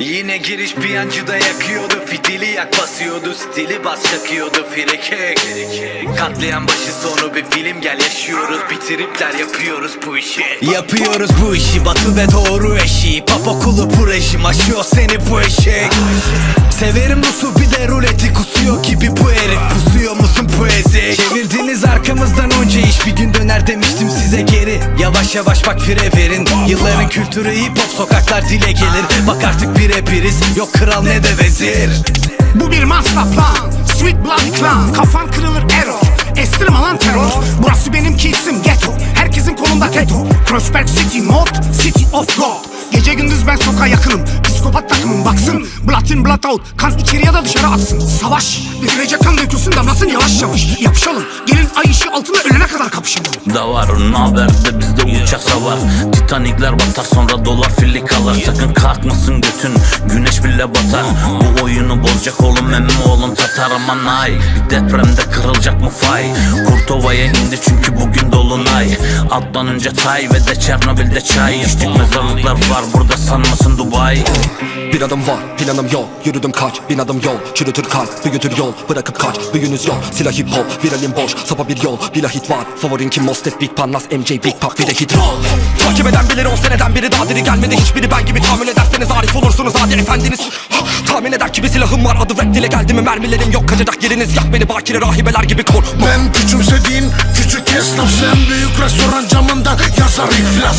Yine giriş bir yancıda yakıyordu. Fitili yak basıyordu Stili bas çakıyordu. Frikik. Katlayan başı sonu bir film gel yaşıyoruz. Bitiripler yapıyoruz bu işi. Yapıyoruz bu işi batı ve doğru eşiği Pap okulu bu rejim aşıyor seni bu eşek. Severim Rus'u bir de ruleti kusuyor gibi bu herif. Pusuyor musun bu ezik? Çevirdiniz arkamızdan onca iş. Bir gün döner demiştim size geri Yavaş yavaş bak fire verin. Yılların kültürü hip hop sokaklar dile gelir. Bak artık bire biriz yok kral ne de vezir. Bu bir masraf lan Sweet Bloody Clan. Kafan kırılır error Estirme lan terör Burası benim kisim ghetto. Herkesin kolunda teto. Crossberg City mod City of God Gece gündüz ben sokağa yakınım. Psikopat takımım baksın. Blood in blood out Kan içeri ya da dışarı atsın. Savaş Dökülecek kan dökülsün damlasın yavaş yavaş. Yapışalım. Gelin ay ışığı altında ölene kadar kapışalım. Da var Naber'de bizde uçak savar Titanikler batar sonra dolar fillik alır Sakın kalkmasın götün güneş bile batar. Bu oyunu bozacak oğlum emmi oğlum Tatar aman ay. Bir depremde kırılacak mı fay? Kurtova'ya indi çünkü bugün dolunay. Alttan önce tay ve de Çernobil'de çay. İçtik mezarlıklar var burada sanmasın Dubai. Bir adım var planım yok. Yürüdüm kaç bin adım yol. Çürütür kalp büyütür yol. Bırakıp kaç büyünüz yok. Silah hip hop viralim boş. Sapa bir yol bila hit var. Favorin kim? Mostet Big Pan MJ Big Pop bir de hit roll Takip eden bilir on seneden biri daha diri gelmedi. Hiçbiri ben gibi tahammül ederseniz arif olursunuz. Hadi efendiniz. Tahmin eder ki bir silahım var adı rap dile geldi mi mermilerim yok. Kaçacak yeriniz yak beni bakire rahibeler gibi kor. Ben küçümsediğin küçük esnaf. Sen büyük restoran camında yazar iflas.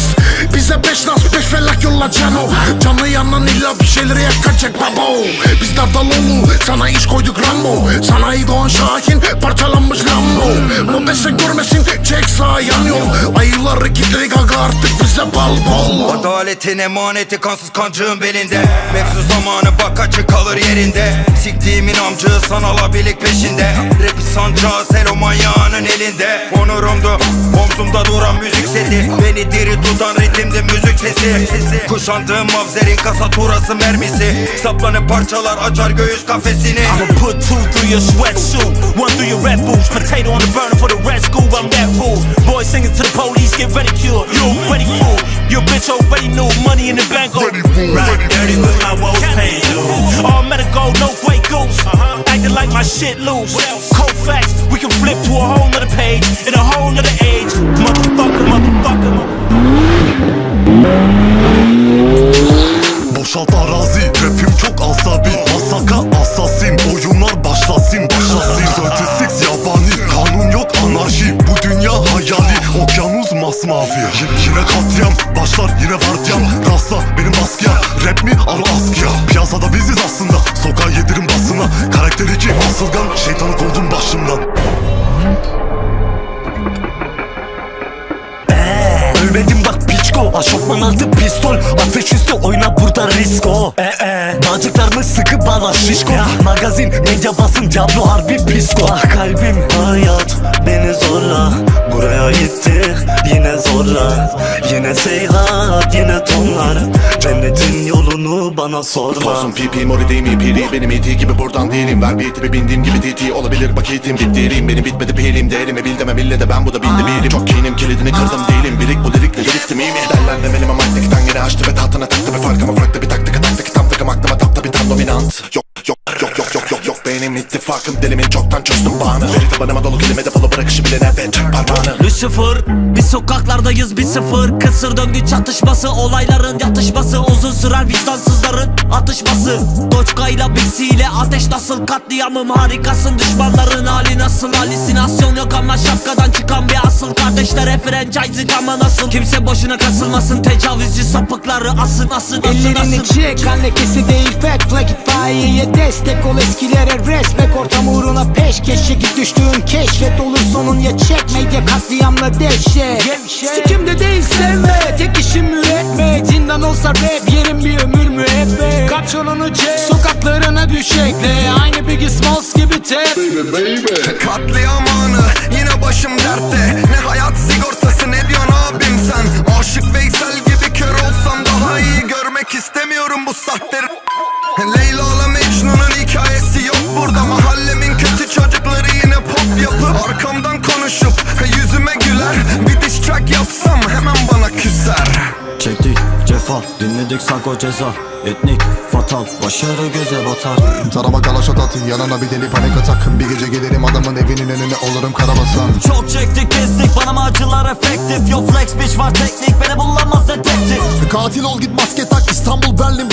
Bize beş nas beş felak yolla cano. Canı yanan illa bir şeyleri yakacak babo. Biz Dardaloğlu sana iş koyduk Rambo. Sanayi Doğan Şahin parçalanmış Lambo. Mobese görmesin çek sağ yan yol Ayıları kitledik aga artık bize bal bol. Adaletin emaneti kansız kancığın belinde. Mevzu zamanı bak açık kalır yerinde Siktiğimin amcığı sanala birlik peşinde. Rapi sancağı selo manyağının elinde. Onurumdu omzumda duran müzik seti Beni diri tutan ritimdi müzik sesi. Kuşandığım mavzerin kasaturası mermisi. Saplanıp parçalar açar göğüs kafesini. I'ma put two through your sweatsuit, one through your red boots. Potato on the burner for the red school, I'm that rude. Boys singing to the police, get ridiculed. You. Ready fool? Your bitch already knew money in the bank. Oh, right, dirty with my woes paid dues. All medical, no Grey Goose. Uh-huh. Acting like my shit loose. What else? Cold facts, we can flip to a whole nother page in a whole nother age. Motherfucker, motherfucker. motherfucker. Boşalt arazi Rapim çok asabi Masaka Masmavi Y- Yine katliam Başlar yine vardiyam Rasta benim baskıya Rap mi al askıya Piyasada biziz aslında Sokağa yedirim basına. Karakter iki asılgan Şeytanlık oldum başımdan. Ölmedim bak piçko. Aşofman altı pistol Ateş üstü oyna burada risko. E e Bağcıklarımı bağla şişko. Magazin medya basın Diablo harbi pisko Ah kalbim hayat beni zorla Buraya gitti yine zorla Yine seyhat yine tonlar. Cennetin yolunu bana sorma. Pozum pipi mori değil mi piri Benim iti gibi buradan değilim. Ver bir tipi bindiğim gibi titi Olabilir. Bakitim bittirim Benim bitmedi pilim Değerimi bil demem ille de ben bu da bindi birim Çok kinim kilidini kırdım değilim. Birik bu lirikle driftim iyi mi? Derlendim elime mantıktan yine açtı ve tahtına taktı bir fark ama farklı bir taktik taktik tam takım aklıma tapta bir tam dominant Yok yok yok yok yok yok yok benim ittifakım dilimin çoktan çözdüm bağını. Veri tabanıma dolu kelime depolu bırakışı bile nerede çek parmağını Lucifer Bir sokaklardayız bir sıfır. Kısır döngü çatışması Olayların yatışması Uzun sürer vicdansızların atışması. Doçkayla Bixi ateş nasıl katliamım harikasın. Düşmanların hali nasıl halüsinasyon yok ama şapkadan çıkan bir asıl. Kardeşlere franchise ama nasıl? Kimse boşuna kasılmasın tecavüzcü sapıkları asın asın asın Ellerini asın. çek kan lekesi değil fat flag itfaiyeye destek ol eskilere resmek Ortam uğruna peşkeş çekip düştüğün keşfet olur sonun ya çek medya katliamla dehşet. Sikimde değil sevme tek işim üretme Zindan olsa rap yerim bir ömür müebbet. Kapşonunu çek sokaklarına düşekle Aynı Biggie Smalls gibi tep Katliam anı yine başım cefa Dinledik Sako ceza Etnik, fatal, başarı göze batar. Tarama kalaşat at yanına bir deli panik atak Bir gece gelirim adamın evinin önüne olurum karabasan. Çok çektik kestik bana mı acılar efektif. Yo flex bitch var teknik beni bulamaz detektif. Katil ol git maske tak. İstanbul Berlin